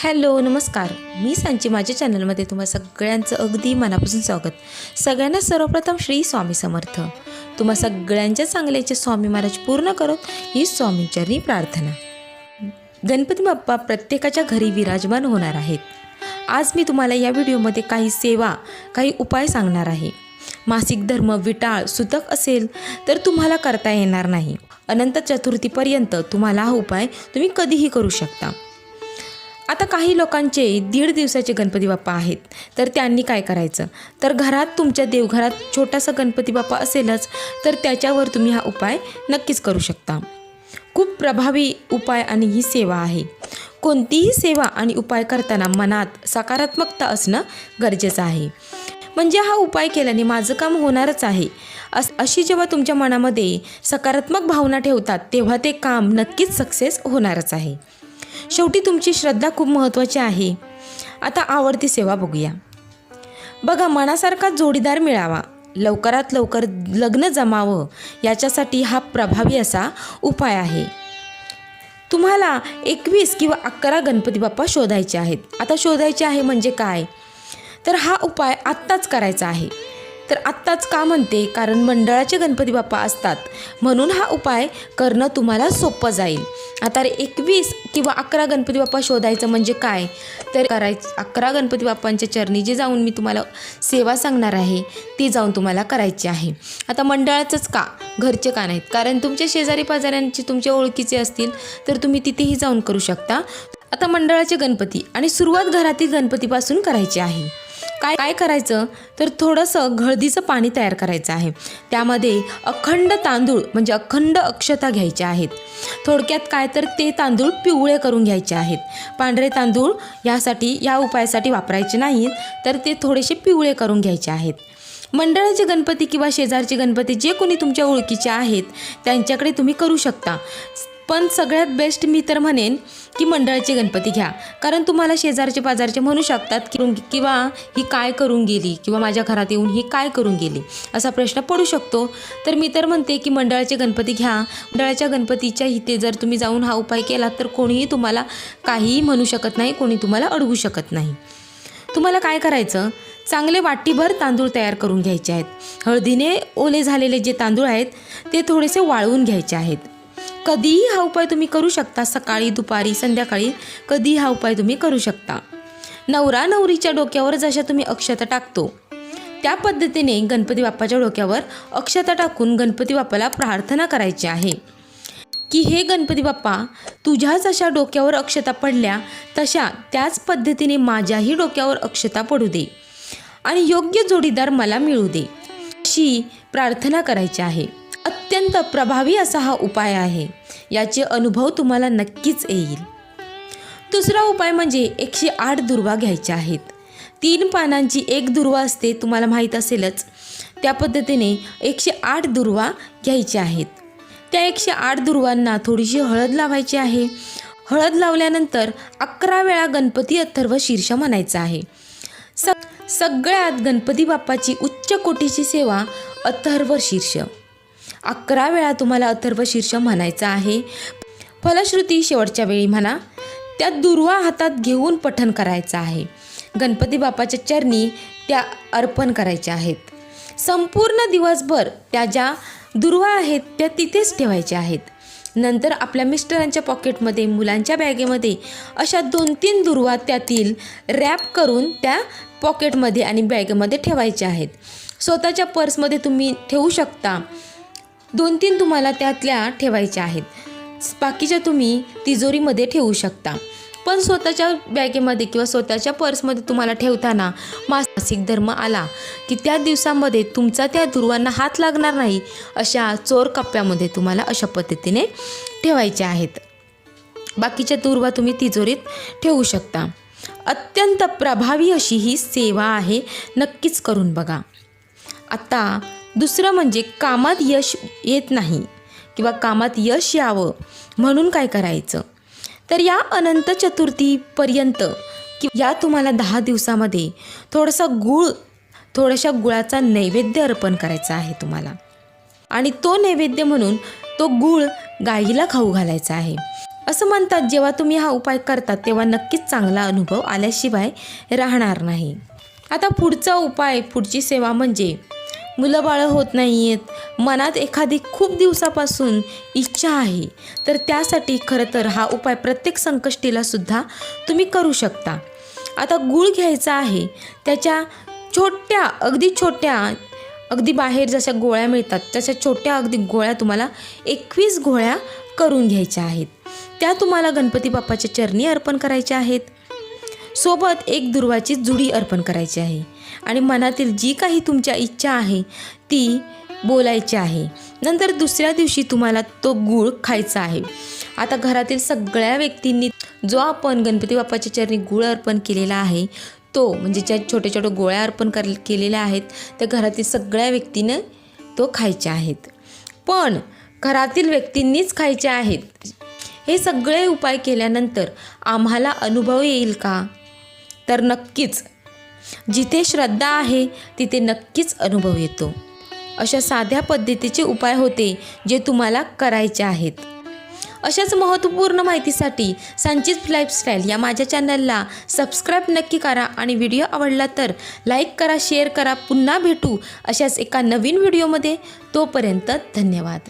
Hello नमस्कार. मी सांची माझ्या चॅनलमध्ये तुम्हा सगळ्यांचं अगदी मनापासून स्वागत. सगळ्यांना सर्वप्रथम श्री स्वामी समर्थ. तुम्हा सगळ्यांच्या चांगल्याचे स्वामी महाराज पूर्ण करत ही स्वामींचरणी प्रार्थना. गणपती बाप्पा प्रत्येकाच्या घरी विराजमान होणार आहेत. आज मी तुम्हाला या व्हिडिओमध्ये काही सेवा काही उपाय सांगणार आहे. मासिक धर्म विटाळ सुतक असेल तर तुम्हाला करता येणार नाही. अनंत चतुर्थीपर्यंत तुम्हाला हा उपाय तुम्ही कधीही करू शकता. आता काही लोकांचे दीड दिवसाचे गणपती बाप्पा आहेत. तर त्यांनी काय करायचं? तर घरात तुमच्या देवघरात छोटासा गणपती बाप्पा असेलच तर त्याच्यावर तुम्ही हा उपाय नक्कीच करू शकता. खूप प्रभावी उपाय आणि ही सेवा आहे. कोणतीही सेवा आणि उपाय करताना मनात सकारात्मकता असणं गरजेचं आहे. म्हणजे हा उपाय केल्याने माझं काम होणारच आहे. अस अशी जेव्हा तुमच्या मनामध्ये सकारात्मक भावना ठेवतात तेव्हा ते काम नक्कीच सक्सेस होणारच आहे. शेवटी तुमची श्रद्धा खूप महत्त्वाची आहे. आता आवडती सेवा बघूया. बघा मनासारखा जोडीदार मिळावा. लवकरात लवकर लग्न जमावं याच्यासाठी हा प्रभावी असा उपाय आहे. तुम्हाला एकवीस किंवा अकरा गणपती बाप्पा शोधायचे आहेत. आता शोधायचे आहे म्हणजे काय? तर हा उपाय आत्ताच करायचा आहे. तर आत्ताच का म्हणते? कारण मंडळाचे गणपती बाप्पा असतात. म्हणून हा उपाय करणं तुम्हाला सोपं जाईल. आता रे एकवीस किंवा अकरा गणपती बाप्पा शोधायचं म्हणजे काय? तर करायचं अकरा गणपती बाप्पांच्या चरणी जे जाऊन मी तुम्हाला सेवा सांगणार आहे ती जाऊन तुम्हाला करायची आहे. आता मंडळाचंच का? घरचे का नाहीत? कारण तुमच्या शेजारी पाजाऱ्यांचे तुमच्या ओळखीचे असतील तर तुम्ही तिथेही जाऊन करू शकता. आता मंडळाचे गणपती आणि सुरुवात घरातील गणपतीपासून करायची आहे. काय काय करायचं? तर थोडंसं हळदीचं पाणी तयार करायचं आहे. त्यामध्ये अखंड तांदूळ म्हणजे अखंड अक्षता घ्यायच्या आहेत. थोडक्यात काय तर ते तांदूळ पिवळे करून घ्यायचे आहेत. पांढरे तांदूळ यासाठी या उपायासाठी वापरायचे नाहीत तर ते थोडेसे पिवळे करून घ्यायचे आहेत. मंडळाचे गणपती किंवा शेजारचे गणपती जे कोणी तुमच्या ओळखीचे आहेत त्यांच्याकडे तुम्ही करू शकता. पण सगळ्यात बेस्ट मी तर म्हणेन की मंडळाचे गणपती घ्या. कारण तुम्हाला शेजारचे पाजारचे म्हणू शकतात की किंवा ही काय करून गेली किंवा माझ्या घरात येऊन ही काय करून गेली असा प्रश्न पडू शकतो. तर मी तर म्हणते की मंडळाचे गणपती घ्या. मंडळाच्या गणपतीच्या इथे जर तुम्ही जाऊन हा उपाय केला तर कोणीही तुम्हाला काहीही म्हणू शकत नाही कोणी तुम्हाला अडवू शकत नाही. तुम्हाला काय करायचं? चांगले वाटीभर तांदूळ तयार करून घ्यायचे आहेत. हळदीने ओले झालेले जे तांदूळ आहेत ते थोडेसे वाळवून घ्यायचे आहेत. कधीही हा उपाय तुम्ही करू शकता सकाळी दुपारी संध्याकाळी कधीही हा उपाय तुम्ही करू शकता. नवरा नवरीच्या डोक्यावर जशा तुम्ही अक्षता टाकतो त्या पद्धतीने गणपती बाप्पाच्या डोक्यावर अक्षता टाकून गणपती बाप्पाला प्रार्थना करायची आहे. की हे गणपती बाप्पा तुझ्या जशा डोक्यावर अक्षता पडल्या तशा त्याच पद्धतीने माझ्याही डोक्यावर अक्षता पडू दे आणि योग्य जोडीदार मला मिळू दे अशी प्रार्थना करायची आहे. अत्यंत प्रभावी असा हा उपाय आहे. याचे अनुभव तुम्हाला नक्कीच येईल. दुसरा उपाय म्हणजे एकशे आठ दुर्वा घ्यायच्या आहेत. तीन पानांची एक दुर्वा असते तुम्हाला माहीत असेलच. त्या पद्धतीने एकशे आठ दुर्वा घ्यायच्या आहेत. त्या एकशे आठ दुर्वांना थोडीशी हळद लावायची आहे. हळद लावल्यानंतर अकरा वेळा गणपती अथर्व शीर्ष म्हणायचं आहे. स सगळ्यात गणपती बाप्पाची उच्च कोटीची सेवा अथर्व शीर्ष. अकरा वेळा तुम्हाला अथर्व शीर्ष म्हणायचं आहे. फलश्रुती शेवटच्या वेळी म्हणा त्या दुर्वा हातात घेऊन पठण करायचं आहे. गणपती बाप्पाच्या चरणी त्या अर्पण करायच्या आहेत. संपूर्ण दिवसभर त्या ज्या दुर्वा आहेत त्या तिथेच ठेवायच्या आहेत. नंतर आपल्या मिस्टरांच्या पॉकेटमध्ये मुलांच्या बॅगेमध्ये अशा दोन तीन दुर्वा त्यातील रॅप करून त्या पॉकेटमध्ये आणि बॅगेमध्ये ठेवायच्या आहेत. स्वतःच्या पर्समध्ये तुम्ही ठेवू शकता. दोन तीन तुम्हाला त्यातल्या ठेवायच्या आहेत. बाकीच्या तुम्ही तिजोरीमध्ये ठेवू शकता. पण स्वतःच्या बॅगेमध्ये किंवा स्वतःच्या पर्समध्ये तुम्हाला ठेवताना मासिक धर्म आला की त्या दिवसामध्ये तुमचा त्या दुर्वांना हात लागणार नाही अशा चोर कप्प्यामध्ये तुम्हाला अशा पद्धतीने ठेवायच्या आहेत. बाकीच्या दुर्वा तुम्ही तिजोरीत ठेवू शकता. अत्यंत प्रभावी अशी ही सेवा आहे. नक्कीच करून बघा. आता दुसरं म्हणजे कामात यश येत नाही किंवा कामात यश यावं म्हणून काय करायचं? तर या अनंत चतुर्थीपर्यंत कि या तुम्हाला दहा दिवसामध्ये थोडासा गुळ थोड्याशा गुळाचा नैवेद्य अर्पण करायचा आहे तुम्हाला. आणि तो नैवेद्य म्हणून तो गुळ गाईला खाऊ घालायचा आहे. असं म्हणतात जेव्हा तुम्ही हा उपाय करता तेव्हा नक्कीच चांगला अनुभव आल्याशिवाय राहणार नाही. आता पुढचा उपाय पुढची सेवा म्हणजे मुलं बाळं होत नाही आहेत मनात एखादी खूप दिवसापासून इच्छा आहे. तर त्यासाठी खरं तर हा उपाय प्रत्येक संकष्टीलासुद्धा तुम्ही करू शकता. आता गूळ घ्यायचा आहे. त्याच्या छोट्या अगदी छोट्या अगदी बाहेर जशा गोळ्या मिळतात तशा छोट्या अगदी गोळ्या तुम्हाला एकवीस गोळ्या करून घ्यायच्या आहेत. त्या तुम्हाला गणपती बाप्पाच्या चरणी अर्पण करायच्या आहेत. सोबत एक दुर्वाची जुडी अर्पण करायची आहे. आणि मनातील जी काही तुमच्या इच्छा आहे ती बोलायची आहे. नंतर दुसऱ्या दिवशी तुम्हाला तो गूळ खायचा आहे. आता घरातील सगळ्या व्यक्तींनी जो आपण गणपती बाप्पाच्या चरणी गूळ अर्पण केलेला आहे तो म्हणजे ज्या छोट्या छोट्या गोळ्या अर्पण कर केलेल्या आहेत त्या घरातील सगळ्या व्यक्तीनं तो खायच्या आहेत. पण घरातील व्यक्तींनीच खायचे आहेत. हे सगळे उपाय केल्यानंतर आम्हाला अनुभव येईल का? तर नक्कीच. जिथे श्रद्धा आहे तिथे नक्कीच अनुभव येतो. अशा साध्या पद्धतीचे उपाय होते जे तुम्हाला करायचे आहेत. अशाच महत्त्वपूर्ण माहितीसाठी संचित लाईफस्टाईल या माझ्या चॅनलला सबस्क्राईब नक्की करा आणि व्हिडिओ आवडला तर लाईक करा शेअर करा. पुन्हा भेटू अशाच एका नवीन व्हिडिओमध्ये तोपर्यंत धन्यवाद.